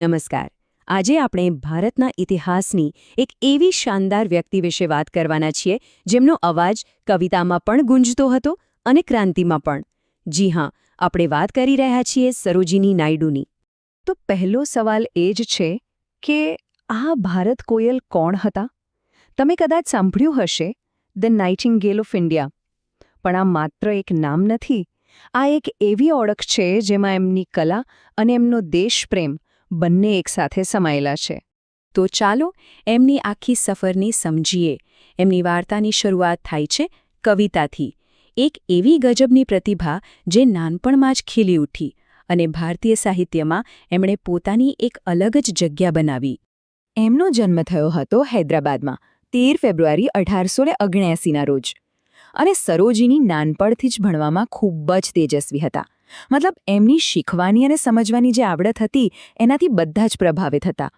નમસ્કાર. આજે આપણે ભારતના ઇતિહાસની એક એવી શાનદાર વ્યક્તિ વિશે વાત કરવાના છીએ, જેમનો અવાજ કવિતામાં પણ ગુંજતો હતો અને ક્રાંતિમાં પણ. જી હા, આપણે વાત કરી રહ્યા છીએ સરોજીની નાયડુની. તો પહેલો સવાલ એ જ છે કે આ ભારત કોયલ કોણ હતા? તમે કદાચ સાંભળ્યું હશે, ધ નાઇટિંગેલ ઓફ ઇન્ડિયા. પણ આ માત્ર એક નામ નથી, આ એક એવી ઓળખ છે જેમાં એમની કલા અને એમનો દેશપ્રેમ બંને એકસાથે સમાયેલા છે. તો ચાલો એમની આખી સફરની સમજીએ. એમની વાર્તાની શરૂઆત થાય છે કવિતાથી. એક એવી ગજબની પ્રતિભા જે નાનપણમાં જ ખીલી ઉઠી અને ભારતીય સાહિત્યમાં એમણે પોતાની એક અલગ જ જગ્યા બનાવી. એમનો જન્મ થયો હતો હૈદરાબાદમાં તેર ફેબ્રુઆરી અઢારસો ઓગણ્યાસીના રોજ. અને સરોજીની નાનપણથી જ ભણવામાં ખૂબ જ તેજસ્વી હતા. મતલબ એમની શીખવાની અને સમજવાની જે આવડત હતી, એનાથી બધા જ પ્રભાવિત હતા.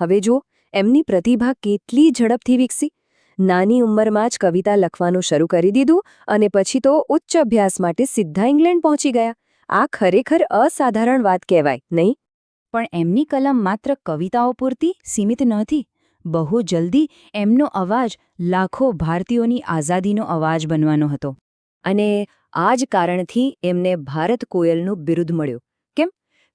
હવે જો એમની પ્રતિભા કેટલી ઝડપથી વિકસી. નાની ઉંમરમાં જ કવિતા લખવાનું શરૂ કરી દીધું અને પછી તો ઉચ્ચ અભ્યાસ માટે સીધા ઇંગ્લેન્ડ પહોંચી ગયા. આ ખરેખર અસાધારણ વાત કહેવાય, નહીં? પણ એમની કલમ માત્ર કવિતાઓ પૂરતી સીમિત નહોતી. બહુ જલ્દી એમનો અવાજ લાખો ભારતીયોની આઝાદીનો અવાજ બનવાનો હતો. અને આ જ કારણથી એમને ભારત કોયલનું બિરુદ મળ્યું. કેમ?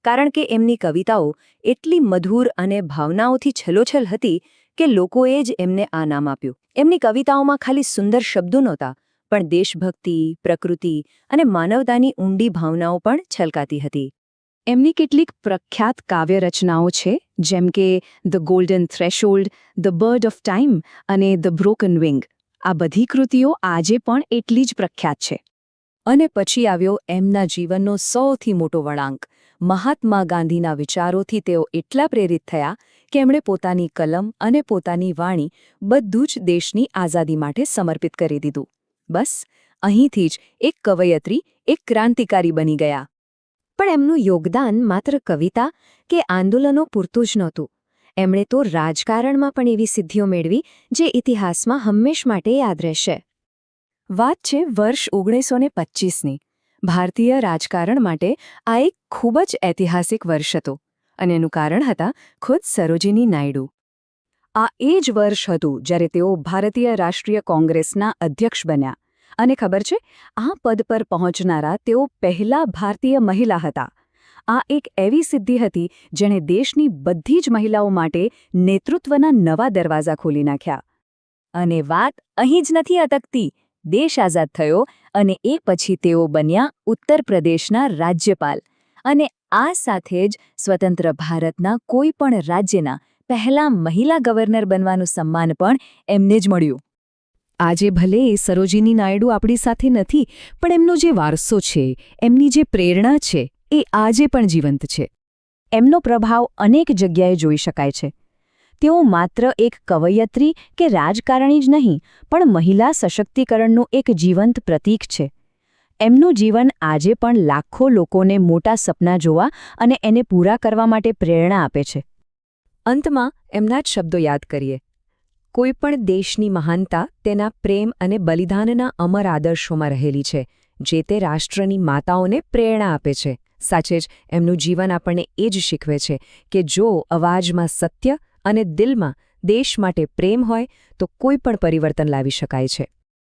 કારણ કે એમની કવિતાઓ એટલી મધુર અને ભાવનાઓથી છલોછલ હતી કે લોકોએ જ એમને આ નામ આપ્યું. એમની કવિતાઓમાં ખાલી સુંદર શબ્દો નહોતા, પણ દેશભક્તિ, પ્રકૃતિ અને માનવતાની ઊંડી ભાવનાઓ પણ છલકાતી હતી. એમની કેટલીક પ્રખ્યાત કાવ્ય રચનાઓ છે, જેમ કે the golden threshold the bird of time અને ધ બ્રોકન વિંગ આ બધી કૃતિઓ આજે પણ એટલી જ પ્રખ્યાત છે. અને પછી આવ્યો એમના જીવનનો સૌથી મોટો વળાંક. મહાત્મા ગાંધીના વિચારોથી તેઓ એટલા પ્રેરિત થયા કે એમણે પોતાની કલમ અને પોતાની વાણી બધું જ દેશની આઝાદી માટે સમર્પિત કરી દીધું. બસ, અહીંથી જ એક કવયત્રી, એક ક્રાંતિકારી બની ગયા. પણ એમનું યોગદાન માત્ર કવિતા કે આંદોલનો પૂરતું જ નહોતું. એમણે તો રાજકારણમાં પણ એવી સિદ્ધિઓ મેળવી જે ઇતિહાસમાં હંમેશ માટે યાદ રહેશે. વાત છે વર્ષ ઓગણીસો ને પચ્ચીસની ભારતીય રાજકારણ માટે આ એક ખૂબ જ ઐતિહાસિક વર્ષ હતું અને એનું કારણ હતા ખુદ સરોજીની નાયડુ. આ એ જ વર્ષ હતું જ્યારે તેઓ ભારતીય રાષ્ટ્રીય કોંગ્રેસના અધ્યક્ષ બન્યા અને ખબર છે, આ પદ પર પહોંચનારા તેઓ પહેલા ભારતીય મહિલા હતા. આ એક એવી સિદ્ધિ હતી જેણે દેશની બધી જ મહિલાઓ માટે નેતૃત્વના નવા દરવાજા ખોલી નાખ્યા. અને વાત અહીં જ નથી અટકતી દેશ આઝાદ થયો અને એ પછી તેઓ બન્યા ઉત્તર પ્રદેશના રાજ્યપાલ. અને આ સાથે જ સ્વતંત્ર ભારતના કોઈ પણ રાજ્યના પહેલા મહિલા ગવર્નર બનવાનું સન્માન પણ એમને જ મળ્યું. આજે ભલે સરોજીની નાયડુ આપણી સાથે નથી, પણ એમનો જે વારસો છે, એમની જે પ્રેરણા છે, એ આજે પણ જીવંત છે. એમનો પ્રભાવ અનેક જગ્યાએ જોઈ શકાય છે. તેઓ માત્ર એક કવયત્રી કે રાજકારણી જ નહીં, પણ મહિલા સશક્તિકરણનું એક જીવંત પ્રતીક છે. એમનું જીવન આજે પણ લાખો લોકોને મોટા સપના જોવા અને એને પૂરા કરવા માટે પ્રેરણા આપે છે. અંતમાં, એમના જ શબ્દો યાદ કરીએ. કોઈપણ દેશની મહાનતા તેના પ્રેમ અને બલિદાનના અમર આદર્શોમાં રહેલી છે, જે તે રાષ્ટ્રની માતાઓને પ્રેરણા આપે છે. સાચે જ, એમનું જીવન આપણને એ જ શીખવે છે કે જો અવાજમાં સત્ય અને દિલમાં દેશ માટે પ્રેમ હોય તો કોઈ પણ પરિવર્તન લાવી શકાય છે.